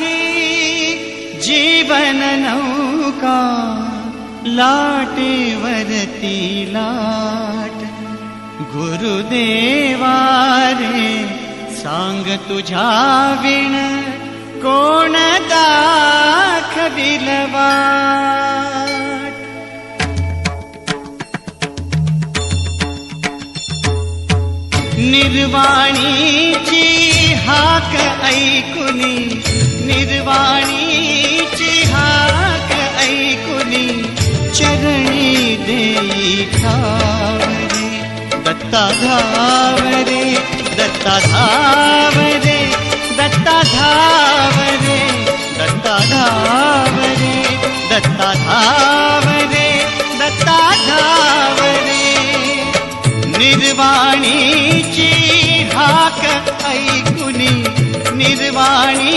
ही जीवन नौका लाटेवरती लाट। गुरुदेवा रे सांग तुझ्या विण कोण दाखविल वाट निर्वाणीची हाक ऐकुनी धावरे ठावरे दत्ता धावरे दत्ता धावरे दत्ता धावरे दत्ता धावरे दत्ता धावरे दत्ता धावरे निर्वाणीची हाक ऐकुनी निर्वाणी